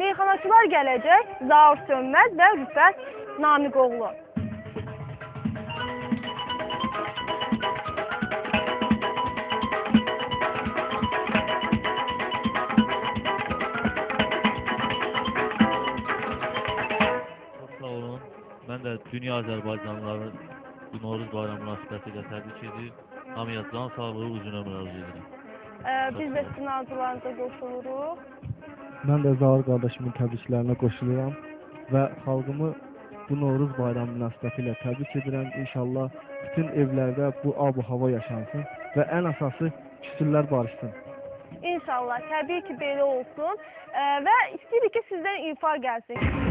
Meyxanaçılar gələcək, Zaur Sönməz və Rüfət Namiqoğlu. Ben de dünya Azerbaycanlıları bu Novruz bayramı münasebetiyle tebrik ediyorum. Hamıya can sağlığı, uzun ömür arzu ederim. Ə, Biz də sizin arzularınıza qoşuluruq. Mən də Zaur qardaşımın təbriklərinə qoşuluram və xalqımı bu Novruz bayramı münasibətilə təbrik edirəm. İnşallah bütün evlərdə bu ab-ı hava yaşansın və ən əsası küsürlər barışsın. İnşallah, təbii ki, belə olsun. Ə, və istəyirik ki, sizdən ifa gəlsin.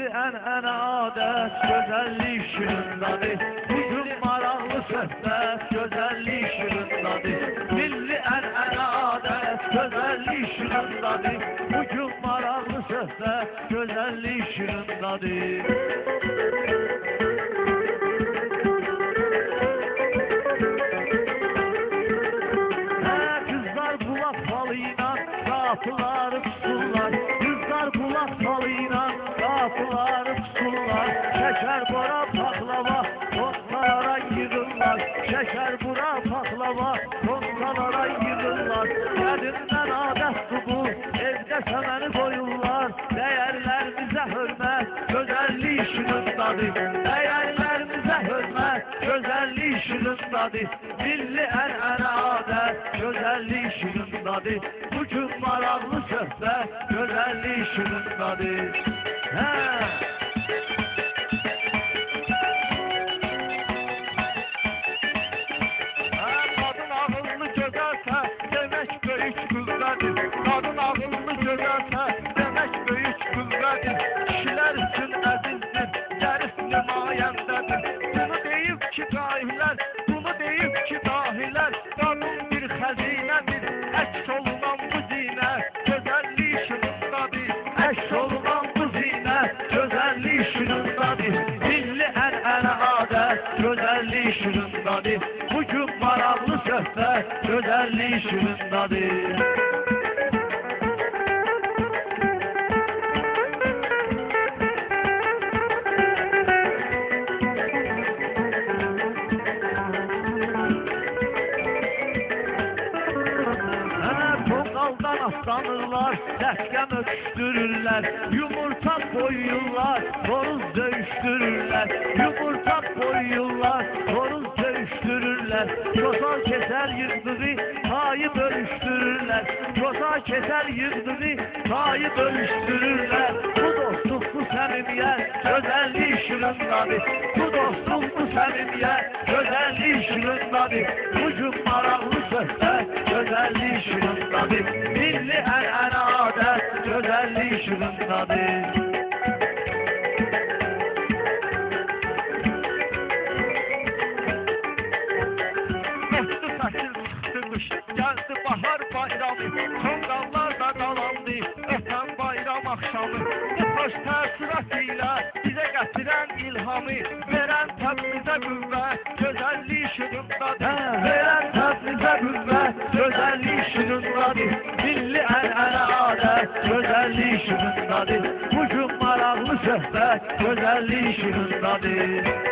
Gizli en en adet gözellik şırındadır Bugün maraqlı söhbət gözellik şırındadır Gizli en en adet gözellik şırındadır Bugün maraqlı söhbət gözellik şırındadır Hə, kızlar bu laf falıyla qapılar Saflar sular şeker bora paklava Kostalara yığınlar şeker bura paklava Kostalara yığınlar Kadından adet bu evde semeni koyunlar. Değerlerimize hürmet özelliği şunundadır Değerlerimize hürmet özelliği şunundadır Milli en en adet özelliği şunundadır Bugün maraklı söhbet özelliği şunundadır Ha. Kadın ağıllı göz atar, demek böyük kızlardır. Kadın ağıllı derli şundadır. sanırlar, lehkem öptürürler, yumurta koyuyorlar, horoz dövüştürürler, yumurta koyuyorlar, horoz bölüştürürler. Çosa keser yıldızı tayı bölüştürürler. Çosa keser yıldızı tayı bölüştürürler. Bu dostluk bu samimiye özelliği şırınladı. Bu dostluk bu samimiye özelliği şırınladı. Bu cumbaraklı sözde özelliği şırınladı. Milli en en adet özelliği şırınladı. Bayram axşamı. Bu xoş təəssürat ilə bizə gətirən ilhamı, verən təbrizə qüvvə, gözəllik şırındadır. Verən təbrizə qüvvə, gözəllik şırındadır. Milli ənənə adət, gözəllik şırındadır. Bugün maraqlı söhbət, gözəllik şırındadır.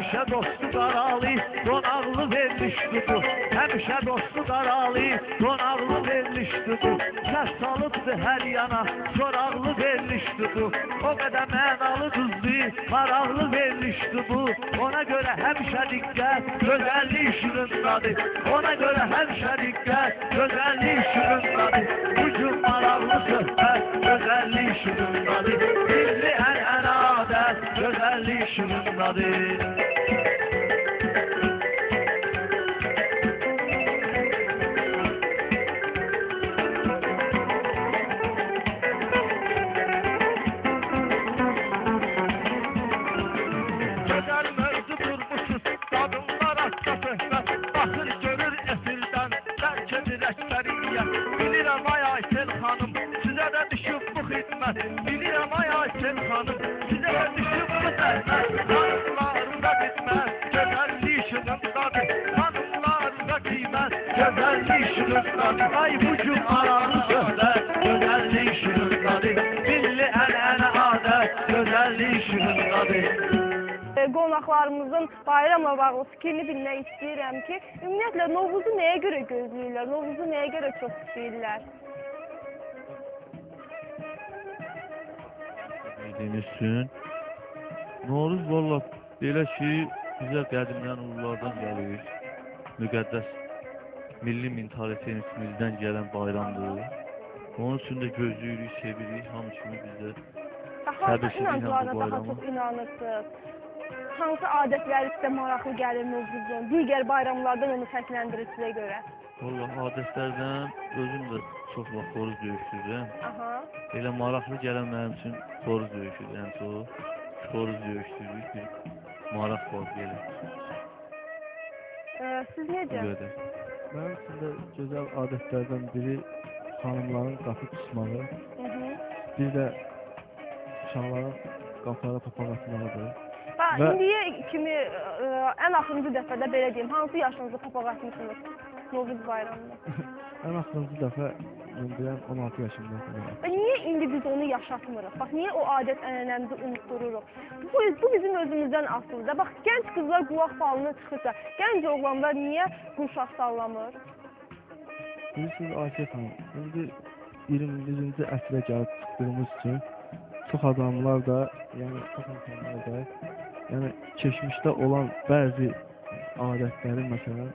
Həmişə dostu qaralı, qonaqlı vermişdi bu. Həmişə dostu qaralı, qonaqlı vermişdi bu. Səs salıbdı hər yana, soraqlı vermişdi bu. O qədər mənalı qızdı, maraqlı vermişdi bu. Ona görə həmişə diqqət, gözəllik şırındadır. Ona görə həmişə diqqət, gözəllik şırındadır. Bugün maraqlı söhbət, gözəllik şırındadır. güzel, güzelleşirim. Gülçin hanım Size düşüp kısarlar Hanımlar da bitmez Cömerli şunundadır Hanımlar da kıymaz Cömerli Ay bu cumanı söyle Cömerli şunundadır Milli el ele adet Cömerli şunundadır e, qonaqlarımızın bayramla bağlı fikrini bilmək istəyirəm ki, ümumiyyətlə Novruzu nəyə görə gözləyirlər, Novruzu nəyə görə çox istəyirlər? Bildiyiniz üçün Noruz valla belə ki, bizə qədimdən ululardan gəlir. Müqəddəs milli mentalitetimizdən gələn bayramdır. Onun üçün də gözləyirik, sevirik. Hamı kimi ki, inanclara bilirəm bu bayramı. Hansı adətləri sizə maraqlı gəlir Novruzun? Digər bayramlardan onu fərqləndirir sizə görə? Valla adətlərdən özüm də çox vaxt xoruz döyüşdürürəm. Aha. Elə maraqlı gələn mənim üçün xoruz döyüşüdür ən çox. Xoruz döyüşdürürük, bir maraq var belə. E, siz necə? Mənim üçün də gözəl adətlərdən biri xanımların qapı tutmağı, bir də uşaqların qapılara papaq atmağıdır. Və Və- indiyə kimi e, ən axırıncı dəfədə belə deyim, hansı yaşınızda papaq atmısınız Novruz bayramında? Ən axırıncı dəfə bilən 16 yaşımda. Və niyə indi biz onu yaşatmırıq? Bax, niyə o adət-ənənəmizi unutdururuq? Bu, bu bizim özümüzdən asılıdır. Bax, gənc qızlar qulaq falını çıxırsa, gənc oğlanlar niyə qurşaq sallamır? Bilirsiniz Ayşə xanım, indi 21-ci əsrə gəlib çıxdığımız üçün çox adamlar da, yəni çox insanlar da, yəni keçmişdə olan bəzi adətləri məsələn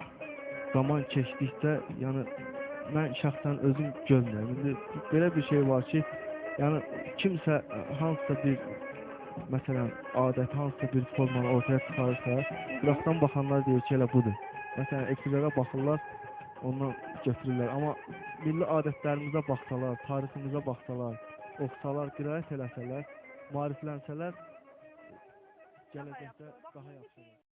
zaman keçdikcə, yəni mən şəxsən özüm görmürəm. İndi belə bir şey var ki, yəni kimsə hansısa bir məsələn adət, hansısa bir formanı ortaya çıxarırsa, qıraqdan baxanlar deyir ki, elə budur. Məsələn, ekspert baxırlar, ondan götürürlər. Amma milli adətlərimizə baxsalar, tariximizə baxsalar, oxusalar, qiraət eləsələr, maariflənsələr gələcəkdə daha yaxşı olar.